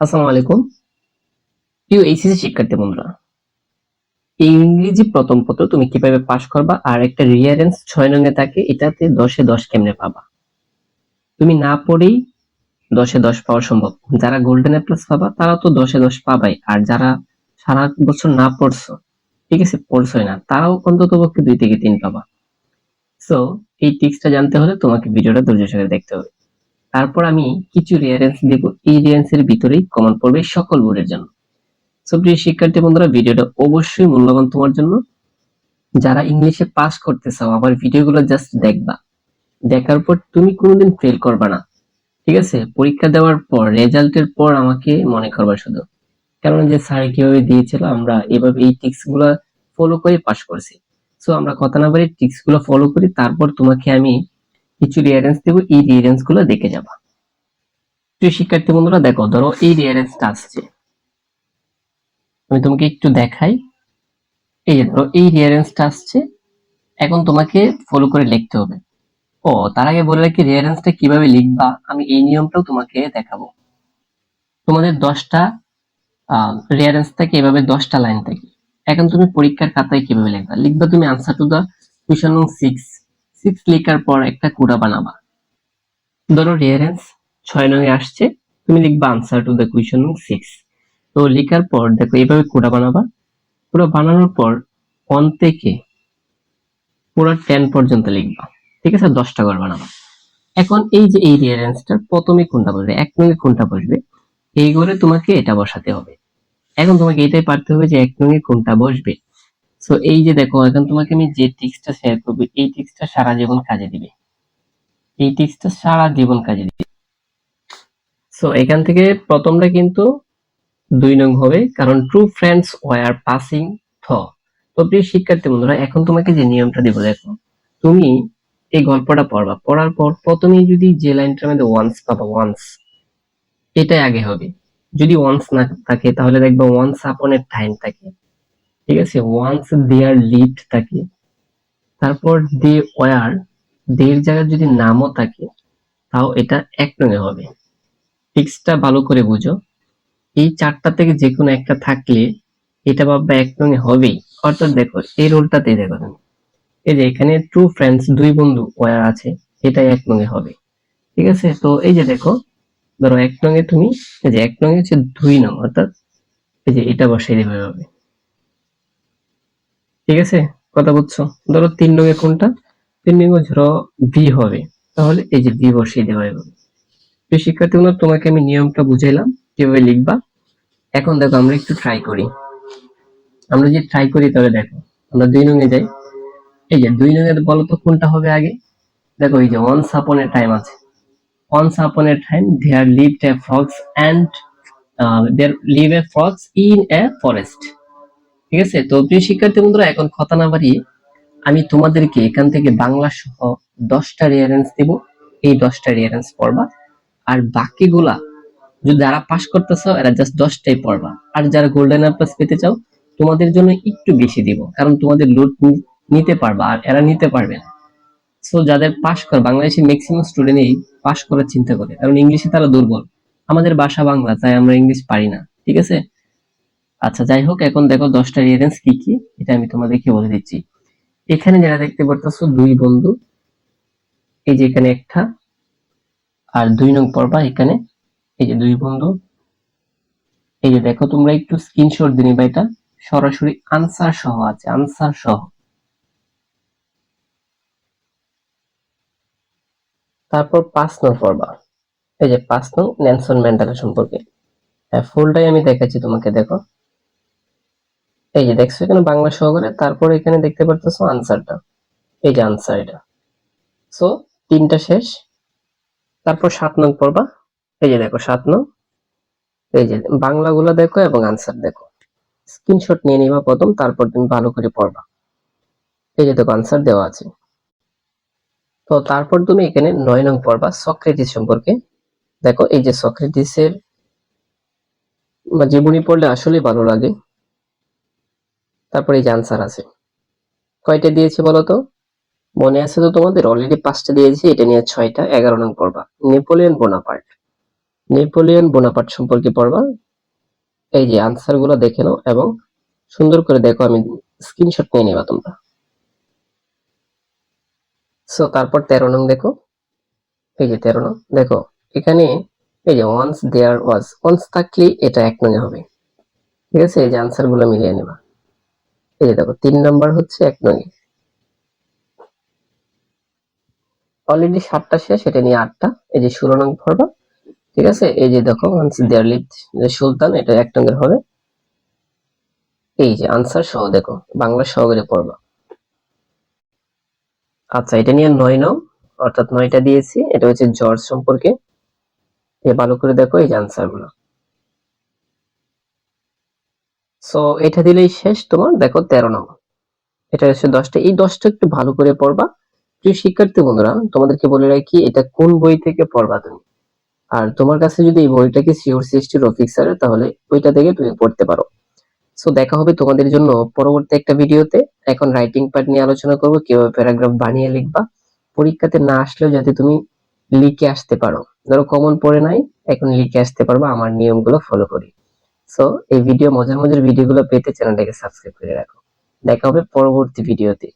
আসসালামু আলাইকুম। প্রিয় এইচএসসি শিক্ষার্থী বন্ধুরা, এই ইংরেজি প্রথম পত্র তুমি কীভাবে পাশ করবা আর একটা রিয়ারেন্স ছয় নঙ্গে থাকে, এটাতে দশে দশ কেমনে পাবা? তুমি না পড়েই দশে দশ পাওয়া সম্ভব। যারা গোল্ডেন প্লাস পাবা, তারা তো দশে দশ পাবাই। আর যারা সারা বছর না পড়ছো, ঠিক আছে, পড়ছোই না, তারাও অন্তত পক্ষে দুই থেকে তিন পাবা। সো এই টিক্সটা জানতে হলে তোমাকে ভিডিওটা ধৈর্য দেখতে হবে। তারপর আমি কিছু রিয়ারেন্স দেব। এই রিয়ারেন্সের ভিতরেই কমন পড়বে সকল বোর্ডের জন্য। সো প্রিয় শিক্ষার্থী বন্ধুরা, ভিডিওটা অবশ্যই মূল্যবান তোমার জন্য। যারা ইংলিশে পাস করতে চাও, আমার ভিডিওগুলো জাস্ট দেখবা। দেখার পর তুমি কোনোদিন ফেল করবা না। ঠিক আছে? পরীক্ষা দেওয়ার পর রেজাল্টের পর আমাকে মনে করবা শুধু। কারণ যে স্যার কীভাবে দিয়েছিল, আমরা এভাবে এই টিক্সগুলো ফলো করে পাস করছি। সো আমরা কথা না বলে টিক্সগুলো ফলো করি, তারপর তোমাকে আমি কিছু রিয়ারেন্স দেবো, এই রিয়ারেন্সগুলো দেখে যাবা। প্রিয় শিক্ষার্থী বন্ধুরা, দেখো, ধরো এই রিয়ারেন্সটা আসছে। আমি তোমাকে একটু দেখাই। এই যে ধরো, এই রিয়ারেন্সটা আসছে। এখন তোমাকে ফলো করে লিখতে হবে। ও, তার আগে বলে রাখি রিয়ারেন্সটা কীভাবে লিখবা? আমি এই নিয়মটাও তোমাকে দেখাবো। তোমাদের দশটা রিয়ারেন্স থাকে, এভাবে দশটা লাইন থাকে। এখন তুমি পরীক্ষার খাতায় কীভাবে লিখবা? লিখবা তুমি answer to the question six six লেখার পর একটা কুড়া বানাবা। ধরো রিয়ারেন্স ছয় নং আসছে, তুমি লিখবা answer to the question six তো লেখার পর দেখো এইভাবে কুড়া বানাবা। কুড়া বানানোর পর ওয়ান থেকে পুরো টেন পর্যন্ত লিখবা। ঠিক আছে? দশটা ঘর বানাবা। এখন এই যে এই রিয়ারেন্সটার প্রথমে কোনটা বসবে? এক নঙ্গে কোনটা বসবে? এই করে তোমাকে এটা বসাতে হবে। এখন তোমাকে এটাই পারতে হবে যে এক নঙ্গে কোনটা বসবে। সো এই যে দেখো, এখন তোমাকে আমি যে টিক্সটা শেয়ার করব, এই টিক্সটা সারা জীবন কাজে দিবে। এই টিক্সটা সারা জীবন কাজে দিবে। সো এখান থেকে প্রথমটা কিন্তু দুই নং হবে, কারণ ট্রু ফ্রেন্ডস ওয়ার পাসিং থ তো প্রিয় শিক্ষার্থী বন্ধুরা, এখন তোমাকে যে নিয়মটা দেবো, দেখো, তুমি এই গল্পটা পড়বা। পড়ার পর প্রথমেই যদি যে লাইনটার মধ্যে ওয়ান্স পাবা ওয়ান্স এটাই আগে হবে। যদি ওয়ান্স না থাকে, তাহলে দেখবে ওয়ান্স আপন এ টাইম থাকে। ঠিক আছে? ওয়ান্স দেয়ার লিভড থাকে, তারপর দে ওয়ার দের জায়গায় যদি নামও থাকে, তাও এটা এক রঙে হবে। টিক্সটা ভালো করে বুঝো। এই চারটা থেকে যে কোনো একটা থাকলে এটা ভাববা এক রঙে হবেই। অর্থাৎ দেখো, এই রোলটাতে দেখো তুমি। এই যে এখানে ট্রু ফ্রেন্ডস দুই বন্ধু ওয়ার আছে, এটাই এক রঙে হবে। ঠিক আছে? তো এই যে দেখো, ধরো এক রঙে তুমি, এই যে এক রঙে হচ্ছে দুই নং, অর্থাৎ এই যে এটা বসাই দেবে হবে ঠিক আছে? কথা বুঝছ ধরো তিন রঙে কোনটা? তিন রঙে ধরো বি হবে। তাহলে এই যে বি বসিয়ে দেওয়া হবে। তো শিক্ষার্থী বন্ধু তোমাকে আমি নিয়মটা বুঝাইলাম। কীভাবে লিখবা? এখন দেখো, আমরা একটু ট্রাই করি। আমরা যে ট্রাই করি, তাহলে দেখো, আমরা দুই নঙে যাই। এই যে দুই নঙে বলো তো কোনটা হবে আগে? দেখো, এই যে ওয়ান্স আপন এ টাইম আছে। Once upon a time there lived a frogs and there live a frogs in a forest ঠিক আছে? তো প্রিয় শিক্ষার্থী বন্ধুরা, এখন কথা না বাড়িয়ে আমি তোমাদেরকে এখান থেকে বাংলা সহ দশটা রিয়ারেন্স দেব। এই দশটা রিয়ারেন্স পড়বা। আর বাকিগুলা যদি যারা পাস করতেছো, এরা জাস্ট দশটাই পড়বা। আর যারা গোল্ডেন প্লাস পেতে চাও, তোমাদের জন্য একটু বেশি দিব। কারণ তোমাদের লোড নিতে পারবা আর এরা নিতে পারবে না। সো যাদের পাস কর বাংলাদেশে ম্যাক্সিমাম স্টুডেন্টই পাস করার চিন্তা করে। কারণ ইংলিশে তারা দুর্বল। আমাদের ভাষা বাংলা, তাই আমরা ইংলিশ পারি না। ঠিক আছে? আচ্ছা যাই হোক, এখন দেখো দশটা রিয়ারেন্স কি কি, এটা আমি তোমাদেরকে বলে দিচ্ছি। এখানে যারা দেখতে পারতেছো, দুই বন্ধু, এই যে এখানে একটা, আর দুই নং পড়বা এখানে, এই যে দুই বন্ধু। এই যে দেখো, তোমরা একটু স্ক্রিনশট দিয়ে নিবা এটা, সরাসরি আনসার সহ আছে আনসার সহ। তারপর পাঁচ নং পড়বা এই যে পাঁচ নং নেলসন ম্যান্ডেলা সম্পর্কে। হ্যাঁ ফুলটাই আমি দেখাচ্ছি তোমাকে, দেখো। এই যে দেখছ এখানে বাংলা সহকারে, তারপর এখানে দেখতে পারতেছো আনসারটা এই যে আনসার এটা। সো তিনটা শেষ। তারপর সাত নং পড়বা এই যে দেখো, সাত নং। এই যে বাংলাগুলো দেখো এবং আনসার দেখো। স্ক্রিনশট নিয়ে নিবা প্রথম, তারপর তুমি ভালো করে পড়বা। এই যে দেখো আনসার দেওয়া আছে। তো তারপর তুমি এখানে নয় নং পড়বা সক্রেটিস সম্পর্কে। দেখো, এই যে সক্রেটিসের জীবনী পড়লে আসলেই ভালো লাগে। তারপর এই যে আনসার আছে। কয়টা দিয়েছে বলো তো? মনে আছে তো তোমাদের? অলরেডি পাঁচটা দিয়েছি, এটা নিয়ে ছয়টা, এগারো নং পড়বা নেপোলিয়ন বোনাপার্ট। নেপোলিয়ন বোনাপার্ট সম্পর্কে পড়বা। এই যে আনসারগুলো দেখে নাও এবং সুন্দর করে দেখো, আমি স্ক্রিনশট নিয়ে নেবা তোমরা। সো তারপর তেরো নং দেখো। এই যে তেরো নং, দেখো, এখানে এই যে ওয়ান্স দেয়ার ওয়াজ ওয়ান্স থাকলে এটা এক নঙে হবে। ঠিক আছে? এই যে আনসারগুলো মিলিয়ে নেবা। এই যে দেখো, তিন নাম্বার হচ্ছে এক নঙে অলরেডি সাতটা শেষ, এটা নিয়ে আটটা। এই যে ষোলো নং পড়বা ঠিক আছে? এই যে দেখো দেয়ার লিড সুলতান, এটা এক নঙের হবে। এই যে আনসার সহ দেখো, বাংলা সহকারে পড়বা আচ্ছা এটা নিয়ে নয় নং, অর্থাৎ নয়টা দিয়েছি, এটা হচ্ছে জর্জ সম্পর্কে। ভালো করে দেখো এই যে আনসারগুলো। সো এটা দিলেই শেষ তোমার। দেখো, তেরো নং এটা হচ্ছে দশটা। এই দশটা একটু ভালো করে পড়বা। প্রিয় শিক্ষার্থী বন্ধুরা, তোমাদেরকে বলে রাখি, এটা কোন বই থেকে পড়বা তুমি? আর তোমার কাছে যদি এই বইটাকে সিওর সিস্টির অফিসারের তাহলে ওইটা থেকে তুমি পড়তে পারো। সো দেখা হবে তোমাদের জন্য পরবর্তী একটা ভিডিওতে। এখন রাইটিং পার্ট নিয়ে আলোচনা করব, কীভাবে প্যারাগ্রাফ বানিয়ে লিখবা। পরীক্ষাতে না আসলেও যাতে তুমি লিখে আসতে পারো। ধরো কমন পড়ে নাই, এখন লিখে আসতে পারবা। আমার নিয়মগুলো ফলো করি। সো এই ভিডিও মজার মজার ভিডিওগুলো পেতে চ্যানেলটাকে সাবস্ক্রাইব করে রাখো। দেখা হবে পরবর্তী ভিডিওতে